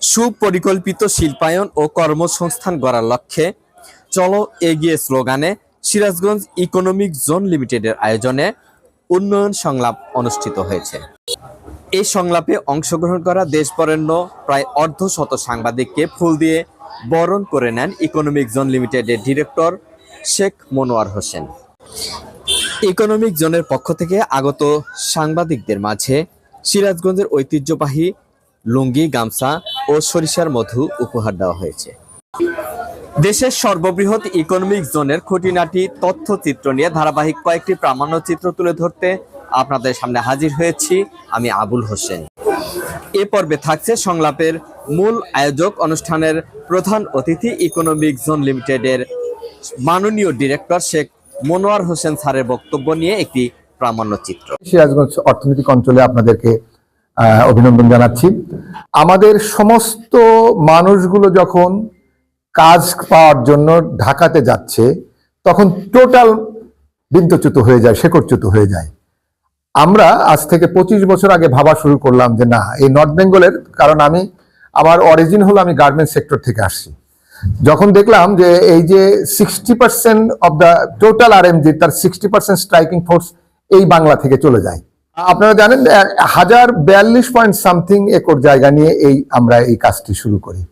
সুপরিকল্পিত শিল্পায়ন ও কর্মসংস্থান গড়ার লক্ষ্যে চলো এগিয়ে স্লোগানে সিরাজগঞ্জ ইকোনমিক জোন লিমিটেডের আয়োজনে উন্নয়ন সংলাপ অনুষ্ঠিত হয়েছে। এই সংলাপে অংশগ্রহণ করা দেশ বরেণ্য প্রায় অর্ধ শত সাংবাদিককে ফুল দিয়ে বরণ করে নেন ইকোনমিক জোন লিমিটেডের ডিরেক্টর শেখ মনোয়ার হোসেন। ইকোনমিক জোনের পক্ষ থেকে আগত সাংবাদিকদের মাঝে সিরাজগঞ্জের ঐতিহ্যবাহী লুঙ্গি, গামছা ও সরিষার মধু উপহার দেওয়া হয়েছে। দেশের সর্ববৃহৎ ইকোনমিক জোনের খুঁটিনাটি তথ্যচিত্র নিয়ে ধারাবাহিক কয়েকটি প্রামাণ্যচিত্র তুলে ধরতে আপনাদের সামনে হাজির হয়েছি আমি আবুল হোসেন। এ পর্বে থাকছে সংলাপের মূল আয়োজক অনুষ্ঠানের প্রধান অতিথি ইকোনমিক জোন লিমিটেডের মাননীয় ডিরেক্টর শেখ মনোয়ার হোসেন স্যারের বক্তব্য নিয়ে একটি প্রামাণ্যচিত্র সিরাজগঞ্জ অর্থনৈতিক অঞ্চলে আপনাদেরকে অভিনন্দন জানাচ্ছি। আমাদের সমস্ত মানুষগুলো যখন কাজ পাওয়ার জন্য ঢাকাতে যাচ্ছে, তখন টোটাল বিন্তচ্যুত হয়ে যায়, শেকড়চ্যুত হয়ে যায়। আমরা আজ থেকে পঁচিশ বছর আগে ভাবা শুরু করলাম যে না, এই নর্থ বেঙ্গলের, কারণ আমি, আমার অরিজিন হলো আমি গার্মেন্টস সেক্টর থেকে আসছি। যখন দেখলাম যে এই যে sixty percent of the total আর এম তার সিক্সটি পার্সেন্ট স্ট্রাইকিং ফোর্স এই বাংলা থেকে চলে যায়। আপনারা জানেন হাজার বিয়াল্লিশ পয়েন্ট সামথিং একর জায়গা নিয়ে এই আমরা এই কাজটি শুরু করি।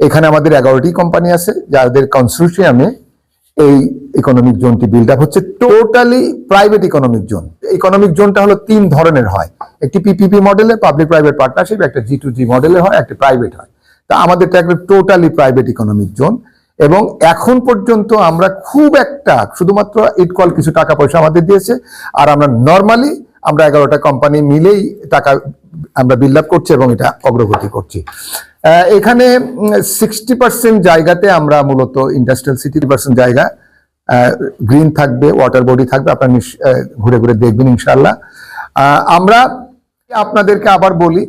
এখানে আমাদের এগারোটি কোম্পানি আছে, যাদের কনসোর্টিয়ামে এই ইকোনমিক জোনটি বিল্ড আপ হচ্ছে। Totally private economic zone economic জোনটা হলো তিন ধরনের হয়। একটি পিপিপি মডেলে পাবলিক প্রাইভেট পার্টনারশিপ একটা জি টু জি মডেলে হয়, একটা প্রাইভেট হয়। তা আমাদেরটা একটা টোটালি প্রাইভেট ইকোনমিক জোন এবং এখন পর্যন্ত আমরা খুব একটা, শুধুমাত্র ইটকল কিছু টাকা পয়সা আমাদের দিয়েছে। আর আমরা নর্মালি আমরা এগারোটা কোম্পানি মিলেই টাকা আমরা বিল্ড আপ করছি এবং এটা অগ্রগতি করছি। এখানে সিক্সটি পার্সেন্ট জায়গাতে আমরা মূলত ইন্ডাস্ট্রিয়াল সিটি পার্সেন্ট জায়গা গ্রিন থাকবে ওয়াটার বডি থাকবে, আপনারা ঘুরে ঘুরে দেখবেন ইনশাল্লাহ আমরা আপনাদেরকে আবার বলি,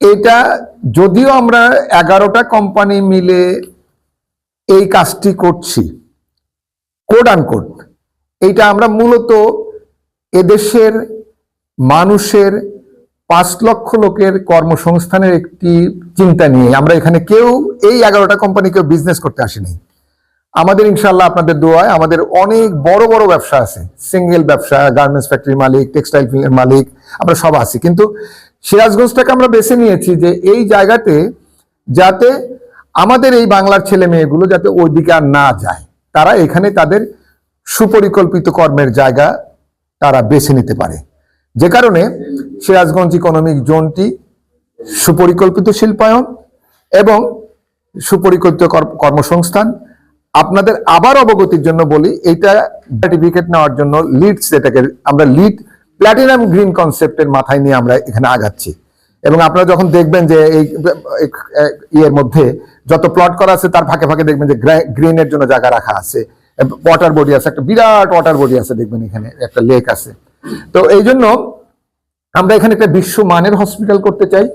এটা যদিও আমরা এগারোটা কোম্পানি মিলে এই কাজটি করছি কোড আন কোড এইটা আমরা মূলত এদেশের মানুষের পাঁচ লক্ষ লোকের কর্মসংস্থানের একটি চিন্তা নিয়ে আমরা এখানে কেউ এই এগারোটা কোম্পানি কেউ বিজনেস করতে আসেনি। আমাদের ইনশাল্লাহ আপনাদের দোয়ায় আমাদের অনেক বড় বড় ব্যবসা আছে। সিঙ্গেল ব্যবসা গার্মেন্টস ফ্যাক্টরির মালিক টেক্সটাইল মিলের মালিক, আমরা সব আছি। কিন্তু সিরাজগঞ্জটাকে আমরা বেছে নিয়েছি যে এই জায়গাতে যাতে আমাদের এই বাংলার ছেলে মেয়েগুলো যাতে ওই দিকে আর না যায়। তারা এখানে তাদের সুপরিকল্পিত কর্মের জায়গা তারা বেছে নিতে পারে। যে কারণে সিরাজগঞ্জ ইকোনমিক জোনটি সুপরিকল্পিত শিল্পায়ন এবং সুপরিকল্পিত কর- কর্মসংস্থান। আপনাদের আবার অবগতির জন্য বলি এটা সার্টিফিকেট নেওয়ার জন্য লিডস যেটাকে আমরা লিড প্ল্যাটিনাম গ্রিন কনসেপ্টের মাথায় নিয়ে আমরা এখানে আগাচ্ছি। এবং আপনারা যখন দেখবেন যে এই, ইয়ের মধ্যে যত প্লট করা আছে তার ফাঁকে ফাঁকে দেখবেন যে গ্রিনের জন্য জায়গা রাখা আছে। ওয়াটার বডি আছে, একটা বিরাট ওয়াটার বডি আছে, দেখবেন এখানে একটা লেক আছে। তো এই জন্য আমরা এখানে একটা বিশ্ব মানের হসপিটাল করতে চাই,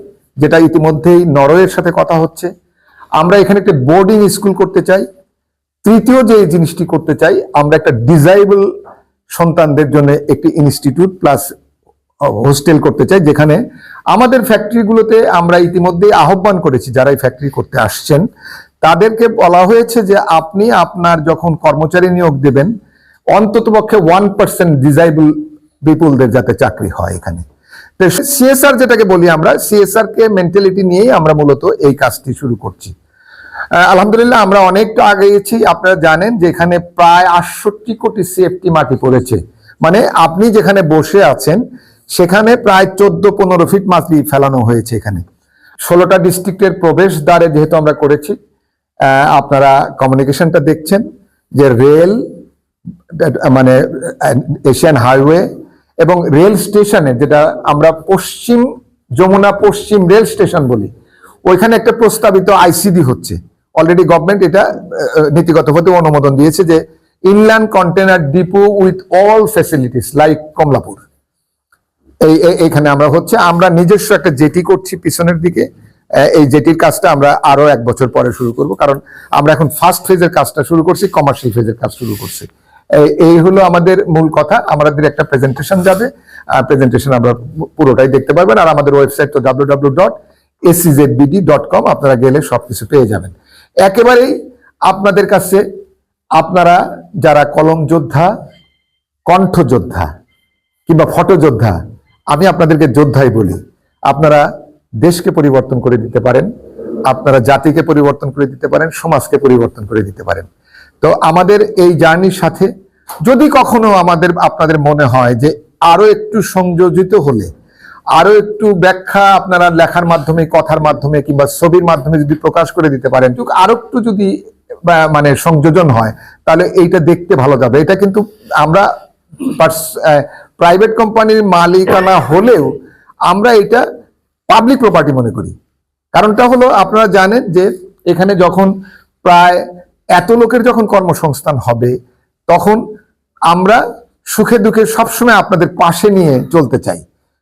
যেটা ইতিমধ্যেই নরওয়ের সাথে কথা হচ্ছে। আমরা এখানে একটা বোর্ডিং স্কুল করতে চাই। তৃতীয় যে জিনিসটি করতে চাই, আমরা একটা ডিজাইবল সন্তানদের জন্য একটি ইনস্টিটিউট প্লাস হোস্টেল করতে চাই, যেখানে আমাদের ফ্যাক্টরিগুলোতে আমরা ইতিমধ্যে আহ্বান করেছি যারা এই ফ্যাক্টরি করতে আসছেন, তাদেরকে বলা হয়েছে যে আপনি আপনার যখন কর্মচারী নিয়োগ দেবেন অন্তত পক্ষে ওয়ান পার্সেন্ট ডিজাইবল পিপুলদের যাতে চাকরি হয় এখানে। তো সিএসআর যেটাকে বলি আমরা সিএসআর কে মেন্টালিটি নিয়েই আমরা মূলত এই কাজটি শুরু করছি। আলহামদুলিল্লাহ আমরা অনেকটা আগেছি আপনারা জানেন যে এখানে প্রায় আটষট্টি কোটি সিএফটি মাটি পড়েছে। মানে আপনি যেখানে বসে আছেন সেখানে প্রায় চোদ্দ পনেরো ফিট মাটি ফেলানো হয়েছে এখানে। ষোলোটা ডিস্ট্রিক্টের প্রবেশ দ্বারে যেহেতু আমরা করেছি আপনারা কমিউনিকেশনটা দেখছেন যে রেল মানে এশিয়ান হাইওয়ে এবং রেল স্টেশনে যেটা আমরা পশ্চিম, যমুনা পশ্চিম রেল স্টেশন বলি, ওইখানে একটা প্রস্তাবিত আইসিডি হচ্ছে। অলরেডি গভর্নমেন্ট এটা নীতিগতভাবে অনুমোদন দিয়েছে যে inland container depot with all facilities like Kamalapur এই এখানে আমরা হচ্ছে, আমরা নিজস্ব একটা জেটি করছি পিছনের দিকে। এই জেটির কাজটা আমরা আরও এক বছর পরে শুরু করব, কারণ আমরা এখন ফার্স্ট ফেজের কাজটা শুরু করছি কমার্শিয়াল ফেজের কাজ শুরু করছি। এই- হলো আমাদের মূল কথা, আমাদের একটা প্রেজেন্টেশন যাবে। প্রেজেন্টেশন আমরা পুরোটাই দেখতে পারবেন, আর আমাদের ওয়েবসাইট তো W W dot ACZBD dot com আপনারা গেলে সব কিছু পেয়ে যাবেন। একেবারেই আপনাদের কাছে, আপনারা যারা কলম যোদ্ধা কণ্ঠ যোদ্ধা কিংবা ফটো যোদ্ধা আমি আপনাদেরকে যোদ্ধাই বলি, আপনারা দেশকে পরিবর্তন করে দিতে পারেন, আপনারা জাতিকে পরিবর্তন করে দিতে পারেন, সমাজকে পরিবর্তন করে দিতে পারেন। তো আমাদের এই জার্নির সাথে যদি কখনো আমাদের, আপনাদের মনে হয় যে আরও একটু সংযোজিত হলে, আরও একটু ব্যাখ্যা আপনারা লেখার মাধ্যমে, কথার মাধ্যমে কিংবা ছবির মাধ্যমে যদি প্রকাশ করে দিতে পারেন আরও একটু যদি মানে সংযোজন হয়, তাহলে এইটা দেখতে ভালো যাবে। এটা কিন্তু আমরা প্রাইভেট কোম্পানির মালিকানা হলেও আমরা এটা পাবলিক প্রপার্টি মনে করি। কারণটা হলো আপনারা জানেন যে এখানে যখন প্রায় এত লোকের যখন কর্মসংস্থান হবে, তখন আমরা সুখে দুঃখে সবসময় আপনাদের পাশে নিয়ে চলতে চাই।